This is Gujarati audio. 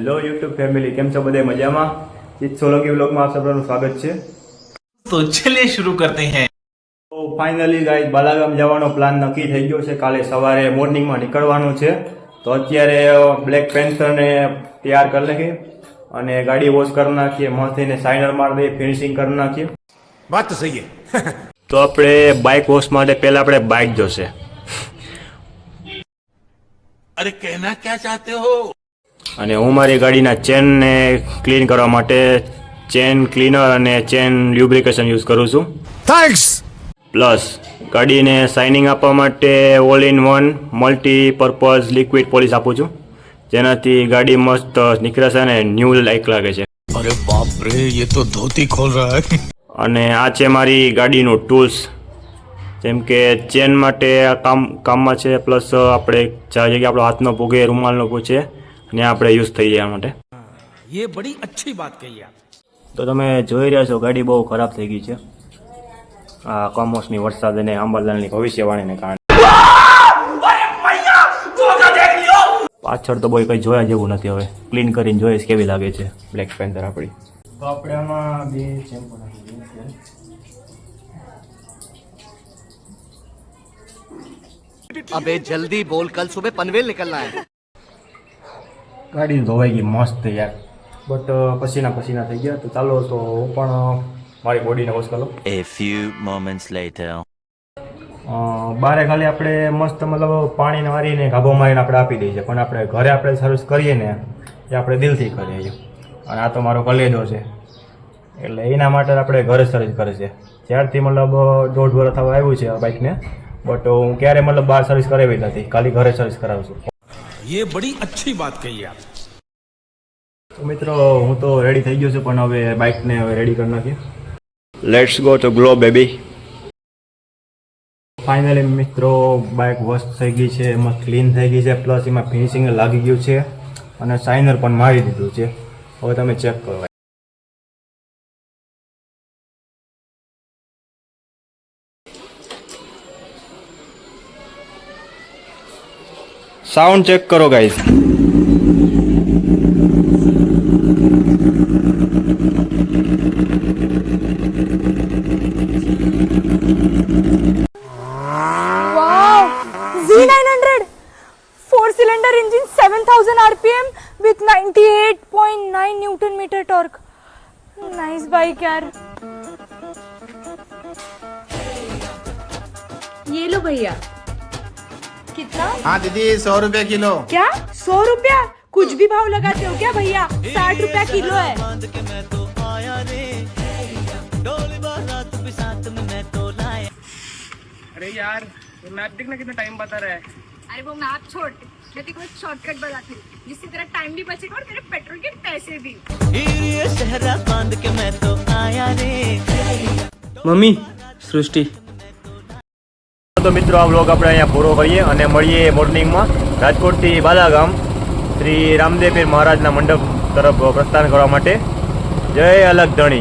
હેલો યુટ્યુબ ફેમિલી કેમ છો બધા? મજામાં? જીત સોલંકી બ્લોગમાં આપ સભાનું સ્વાગત છે. તો ચલે શરૂ કરતે હૈ. તો ફાઇનલી ગાઈસ બાલાગામ જવાનો પ્લાન નક્કી થઈ ગયો છે. કાલે સવારે મોર્નિંગમાં નીકળવાનું છે. તો અત્યારે બ્લેક પેન્થરને તૈયાર કરી નાખીએ. અને ગાડી વોશ કરી નાખીએ. મસ્તીને સાઇનર મારી દઈએ ફિનિશિંગ કરી નાખીએ. વાત તો સહી તો આપણે બાઇક વોશ માટે પહેલા આપણે બાઇક જોશે. અરે કહેના ક્યાં ચાહતે હો? અને હું મારી ગાડીના ચેનને ક્લીન કરવા માટે ચેન ક્લીનર અને ચેન લ્યુબ્રિકેશન યુઝ કરું છું. થેન્ક્સ પ્લસ ગાડીને શાઇનિંગ આપવા માટે all in one multi purpose liquid polish આપું છું. જેનાથી ગાડી મસ્ત નીકળે છે અને ન્યૂ લાઈક લાગે છે. અરે બાપ રે એ તો ધોતી ખોલ રહા હે. અને આ છે મારી ગાડીનું ટૂલ્સ જેમ કે ચેન માટે આ કામ કામમાં છે પ્લસ આપણે જગ્યાએ આપણો હાથનો ભોગે રૂમાલનો ભૂ છે અને આપણે યુઝ થઈ જાય આ માટે ये बड़ी अच्छी बात कही आप તો તમે જોઈ રહ્યા છો ગાડી બહુ ખરાબ થઈ ગઈ છે આ કમોસમી વરસાદ અને આંબાલાલની ભવિષ્યવાણીને કારણે પાછળ તો બહુ કંઈ જોયા જેવું નથી હવે ક્લીન કરીને જોઈશ કેવી લાગે છે બ્લેક પેન્થર આપણી તો આપણે આમાં બે શેમ્પુ નાખી દઈએ છે अबे जल्दी बोल कल सुबह पनवेल निकलना है ગાડી ધોવાઈ ગઈ મસ્ત યાર. બટ પસીના પસીના થઈ ગયા. તો ચાલો તો હું પણ મારી બોડીને વોશ કરું એ ફ્યુ મોમેન્ટ્સ લેટર બારે ખાલી આપણે મસ્ત મતલબ પાણીને વારીને ગાભો મારીને આપણે આપી દઈએ છીએ. પણ આપણે ઘરે આપણે સર્વિસ કરીએ ને એ આપણે દિલથી કરીએ છીએ. અને આ તો મારો કલેજો છે. એટલે એના માટે આપણે ઘરે સર્વિસ કરે છે જ્યારથી મતલબ દોઢ વર્ષ થવા આવ્યું છે આ બાઇકને બટ હું ક્યારે મતલબ બહાર સર્વિસ કરાવી નથી. ખાલી ઘરે સર્વિસ કરાવું છું. ये બડી अच्छी बात कही आप તો મિત્રો હું તો રેડી થઈ ગયો છું પણ હવે બાઇકને હવે રેડી કરી નાખીએ let's go to glow baby finally મિત્રો બાઇક વોશ થઈ ગઈ છે એમાં ક્લીન થઈ ગઈ છે પ્લસ એમાં ફિનિશિંગ લાગી ગયું છે અને સાઇનર પણ મારી દીધું છે હવે તમે ચેક કરો साउंड चेक करो guys. Wow Z900 four cylinder engine 7000 RPM with 98.9 newton metre torque nice bike ये लो भैया। कितना? हाँ दीदी सौ रुपए किलो। क्या? सौ रुपया? कुछ भी भाव लगाते हो क्या भैया? साठ रुपया किलो है। अरे यार ये मैप देखना कितना टाइम बता रहा है। अरे वो मैप छोड़। मैं तेरे को एक शॉर्टकट बताती हूँ जिससे तेरा टाइम भी बचेगा और तेरे पेट्रोल के पैसे भी। मम्मी सृष्टि તો મિત્રો, આ બ્લોગ આપણે અહીંયા પૂરો કરીએ અને મળીએ મોર્નિંગમાં રાજકોટથી બાલાગામ, શ્રી રામદેવપીર મહારાજના મંડપ તરફ પ્રસ્થાન કરવા માટે. જય અલગ ધણી